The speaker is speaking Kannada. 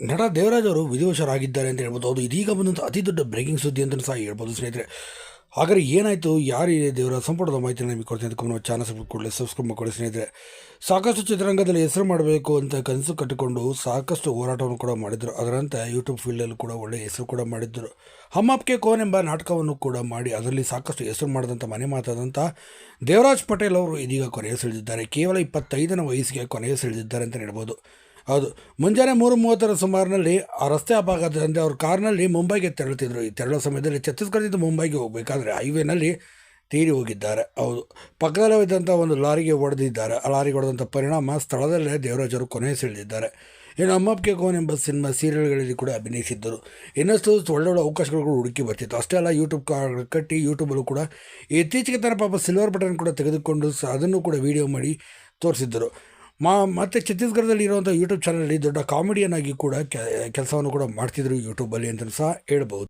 ನಟ ದೇವರಾಜ್ ಅವರು ವಿಧಿವಶರಾಗಿದ್ದಾರೆ ಅಂತ ಹೇಳ್ಬೋದು. ಅದು ಇದೀಗ ಬಂದಂಥ ಅತಿ ದೊಡ್ಡ ಬ್ರೇಕಿಂಗ್ ಸುದ್ದಿ ಅಂತಲೂ ಸಹ ಹೇಳ್ಬೋದು ಸ್ನೇಹಿತರೆ. ಹಾಗಾದರೆ ಏನಾಯಿತು? ಯಾರು ದೇವರ ಸಂಪುಟದ ಮಾಹಿತಿ ನಿಮಗೆ ಕೊಡ್ತೀನಿ ಅಂತ ನಮ್ಮ ಚಾನಲ್ ಸಬ್ಸ್ಕ್ರೈಬ್ ಕೂಡಲೇ ಸಬ್ಸ್ಕ್ರೈಬ್ ಮಾಡಿ ಸ್ನೇಹಿತರೆ. ಸಾಕಷ್ಟು ಚಿತ್ರರಂಗದಲ್ಲಿ ಹೆಸರು ಮಾಡಬೇಕು ಅಂತ ಕನಸು ಕಟ್ಟಿಕೊಂಡು ಸಾಕಷ್ಟು ಹೋರಾಟವನ್ನು ಕೂಡ ಮಾಡಿದರು. ಅದರಂತೆ ಯೂಟ್ಯೂಬ್ ಫೀಲ್ಡಲ್ಲೂ ಕೂಡ ಒಳ್ಳೆಯ ಹೆಸರು ಕೂಡ ಮಾಡಿದ್ದರು ಹಮ್ಮಪ್ಕೆ ಕೋನ್ ಎಂಬ ನಾಟಕವನ್ನು ಕೂಡ ಮಾಡಿ ಅದರಲ್ಲಿ ಸಾಕಷ್ಟು ಹೆಸರು ಮಾಡಿದಂಥ ಮನೆ ಮಾತಾದಂಥ ದೇವರಾಜ್ ಪಟೇಲ್ ಅವರು ಇದೀಗ ಕೊನೆಯ ಸೆಳೆದಿದ್ದಾರೆ. ಕೇವಲ ಇಪ್ಪತ್ತೈದನ ವಯಸ್ಸಿಗೆ ಕೊನೆಯ ಸೆಳೆದಿದ್ದಾರೆ ಅಂತ ಹೇಳ್ಬೋದು. ಹೌದು. ಮುಂಜಾನೆ ಮೂರು ಮೂವತ್ತರ ಸುಮಾರಿನಲ್ಲಿ ಆ ರಸ್ತೆ ಅಪಘಾತದಂತೆ ಅವ್ರ ಕಾರ್ನಲ್ಲಿ ಮುಂಬೈಗೆ ತೆರಳುತ್ತಿದ್ದರು ಈ ತೆರಳೋ ಸಮಯದಲ್ಲಿ ಛತ್ತೀಸ್ಗಢದಿಂದ ಮುಂಬೈಗೆ ಹೋಗಬೇಕಾದ್ರೆ ಹೈವೇನಲ್ಲಿ ತೀರಿ ಹೋಗಿದ್ದಾರೆ. ಹೌದು. ಪಕ್ಕದಲ್ಲೇ ಇದ್ದಂಥ ಒಂದು ಲಾರಿಗೆ ಹೊಡೆದಿದ್ದಾರೆ. ಆ ಲಾರಿಗೆ ಹೊಡೆದಂಥ ಪರಿಣಾಮ ಸ್ಥಳದಲ್ಲೇ ದೇವರಾಜರು ಕೊನೆ ಸೆಳೆದಿದ್ದಾರೆ. ಇನ್ನು ಅಮ್ಮಪ್ಗೆ ಕೋನ್ ಎಂಬ ಸಿನಿಮಾ ಸೀರಿಯಲ್ಗಳಲ್ಲಿ ಕೂಡ ಅಭಿನಯಿಸಿದ್ದರು. ಇನ್ನಷ್ಟು ಒಳ್ಳೊಳ್ಳೆ ಒಳ್ಳೆ ಅವಕಾಶಗಳು ಕೂಡ ಹುಡುಕಿ ಬರ್ತಿತ್ತು. ಅಷ್ಟೇ ಅಲ್ಲ ಯೂಟ್ಯೂಬ್ ಕಟ್ಟಿ ಯೂಟ್ಯೂಬಲ್ಲೂ ಕೂಡ ಇತ್ತೀಚೆಗೆ ತನ ಪಾಪ ಸಿಲ್ವರ್ ಬಟನ್ ಕೂಡ ತೆಗೆದುಕೊಂಡು ಅದನ್ನು ಕೂಡ ವೀಡಿಯೋ ಮಾಡಿ ತೋರಿಸಿದ್ದರು. ಮಾ, ಮತ್ತು ಛತ್ತೀಸ್ಗಢದಲ್ಲಿ ಇರುವಂಥ ಯೂಟ್ಯೂಬ್ ಚಾನಲಲ್ಲಿ ದೊಡ್ಡ ಕಾಮಿಡಿಯನ್ ಆಗಿ ಕೂಡ ಕೆಲಸವನ್ನು ಕೂಡ ಮಾಡ್ತಿದ್ರು ಯೂಟ್ಯೂಬಲ್ಲಿ ಅಂತಲೂ ಸಹ ಹೇಳ್ಬೋದು